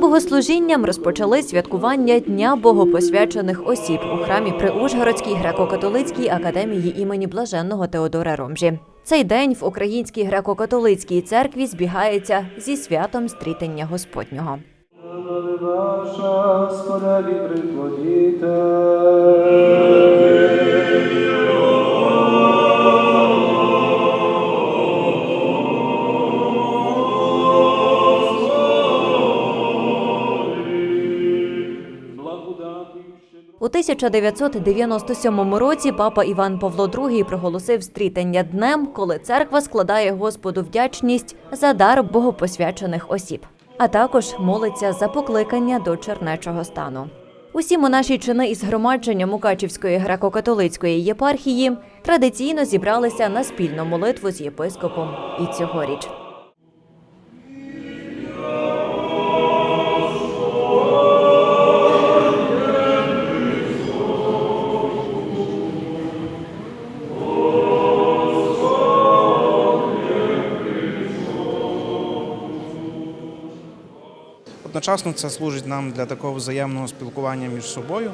Богослужінням розпочали святкування Дня богопосвячених осіб у храмі при Ужгородській греко-католицькій академії імені Блаженного Теодора Ромжі. Цей день в Українській греко-католицькій церкві збігається зі святом стрітення Господнього. Слава 1997 році папа Іван Павло II проголосив стрітення днем, коли церква складає Господу вдячність за дар богопосвячених осіб, а також молиться за покликання до чернечого стану. Усі монаші чини із громадження Мукачівської греко-католицької єпархії традиційно зібралися на спільну молитву з єпископом і цьогоріч. Одночасно це служить нам для такого взаємного спілкування між собою,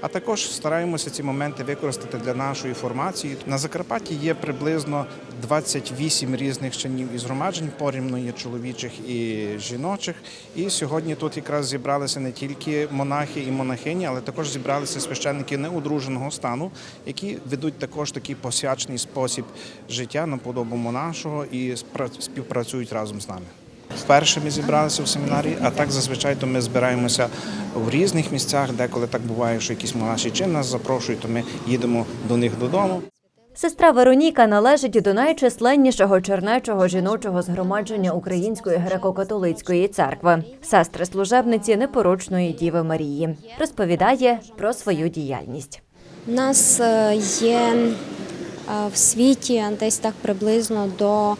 а також стараємося ці моменти використати для нашої формації. На Закарпатті є приблизно 28 різних чинів і згромаджень, порівняно є чоловічих і жіночих. І сьогодні тут якраз зібралися не тільки монахи і монахині, але також зібралися священники неодруженого стану, які ведуть також такий посвячений спосіб життя на подобу монашого і співпрацюють разом з нами. Вперше ми зібралися в семінарі, а так зазвичай то ми збираємося в різних місцях, деколи так буває, що якісь монаші чин нас запрошують, то ми їдемо до них додому. Сестра Вероніка належить до найчисленнішого чернечого жіночого згромадження Української греко-католицької церкви, сестри служебниці непорочної Діви Марії. Розповідає про свою діяльність. У нас е, є е, в світі десь так приблизно до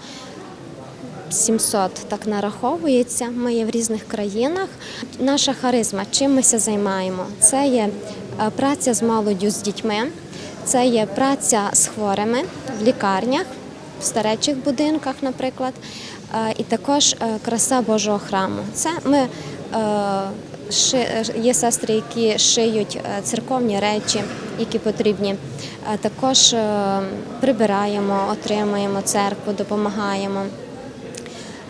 700 так нараховується. Ми є в різних країнах. Наша харизма, чим ми ся займаємо? Це є е, праця з молоддю, з дітьми, це є праця з хворими в лікарнях, в старечих будинках, наприклад, е, і також е, краса Божого храму. Це ми є сестри, які шиють церковні речі, які потрібні. Також прибираємо, отримуємо церкву, допомагаємо.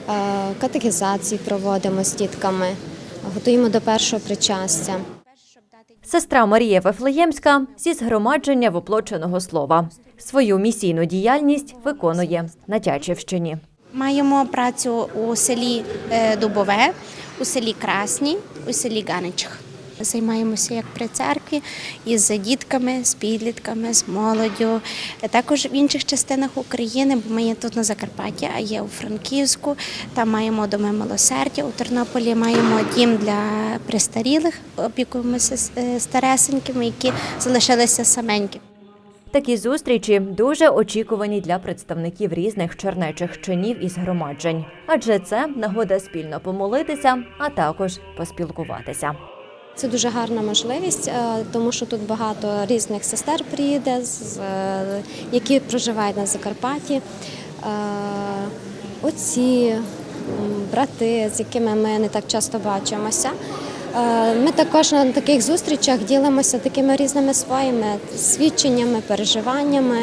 Е, Катехізації проводимо з дітками, готуємо до першого причастя. Сестра Марія Вифлеємська зі згромадження воплоченого слова. Свою місійну діяльність виконує на Тячівщині. Маємо працю у селі е, Дубове, у селі Красні, у селі Ганичах. Займаємося як при церкві із дітками, з підлітками, з молоддю. Також в інших частинах України, бо ми є тут на Закарпатті, а є у Франківську. Там маємо доми милосердя. У Тернополі маємо дім для престарілих, опікуємося е, старесенькими, які залишилися саменькі. Такі зустрічі дуже очікувані для представників різних чернечих чинів і згромаджень, адже це нагода спільно помолитися, а також поспілкуватися. Це дуже гарна можливість, е, тому що тут багато різних сестер приїде, е, які проживають на Закарпатті. Е, Отці, брати, з якими ми не так часто бачимося. Ми також на таких зустрічах ділимося такими різними своїми свідченнями, переживаннями.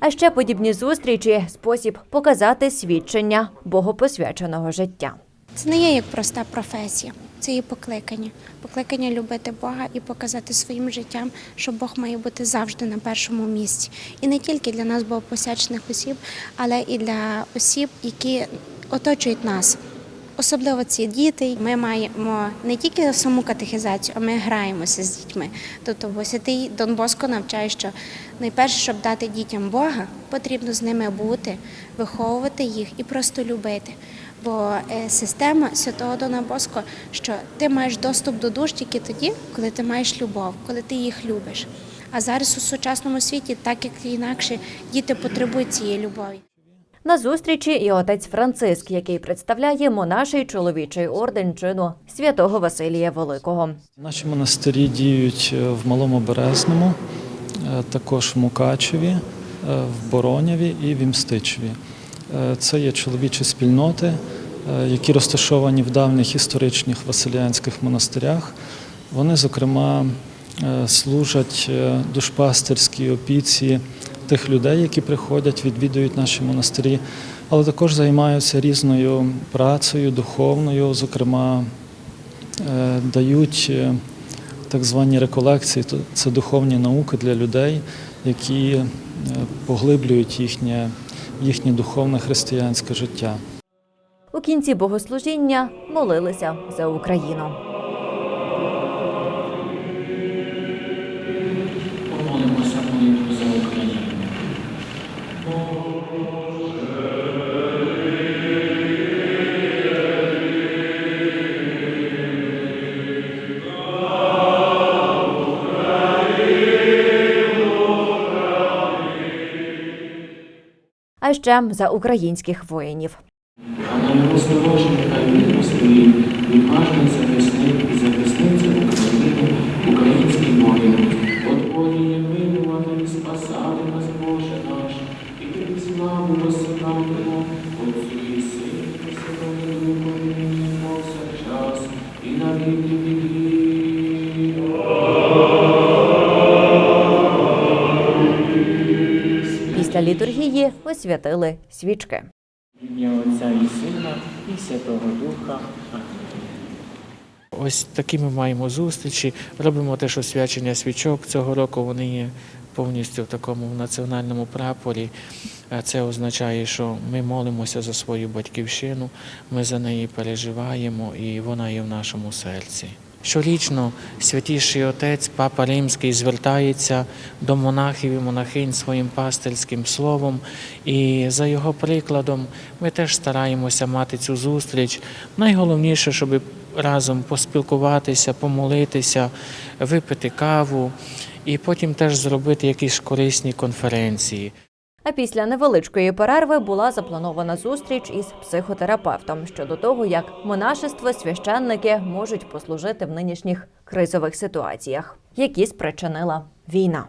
А ще подібні зустрічі спосіб показати свідчення богопосвяченого життя. Це не є як проста професія, це є покликання. Покликання любити Бога і показати своїм життям, що Бог має бути завжди на першому місці. І не тільки для нас, богопосячених осіб, але і для осіб, які оточують нас. Особливо ці діти. Ми маємо не тільки саму катехізацію, а ми граємося з дітьми. Тобто, бо святий Дон Боско навчає, що найперше, щоб дати дітям Бога, потрібно з ними бути, виховувати їх і просто любити. Бо е, система святого Дона Боско, що ти маєш доступ до душ тільки тоді, коли ти маєш любов, коли ти їх любиш. А зараз у сучасному світі, так як інакше, діти потребують цієї любові. На зустрічі і отець Франциск, який представляє монаший чоловічий орден чину святого Василія Великого. Наші монастирі діють е, в Малому Березному, е, також в Мукачеві, в Бороняві і в Імстичеві. Е, Це є чоловічі спільноти, е, які розташовані в давніх історичних василіанських монастирях. Вони, зокрема, е, служать душпастерській опіці тих людей, які приходять, відвідують наші монастирі, але також займаються різною працею духовною, зокрема, дають так звані реколекції, це духовні науки для людей, які поглиблюють їхнє, їхнє духовне християнське життя. У кінці богослужіння молилися за Україну. Ще за українських воїнів. А на його сторожі нехай вірно стоїть, відважний захисник і захисниця України, український воїн. От воїни милували, спасали нас, Боже наш, і тобі славу восилаємо, Отцю і і повсякчас, і на віки. Після літургії освятили свічки. Ім'я Отця і Сина, і Святого Духа. Ось такі ми маємо зустрічі. Робимо теж освячення свічок. Цього року вони є повністю в такому національному прапорі. А Це означає, що ми молимося за свою батьківщину, ми за неї переживаємо, і вона є в нашому серці. Щорічно святіший отець Папа Римський звертається до монахів і монахинь своїм пастирським словом, і за його прикладом ми теж стараємося мати цю зустріч. Найголовніше, щоб разом поспілкуватися, помолитися, випити каву і потім теж зробити якісь корисні конференції. А після невеличкої перерви була запланована зустріч із психотерапевтом щодо того, як монашество священники можуть послужити в нинішніх кризових ситуаціях, які спричинила війна.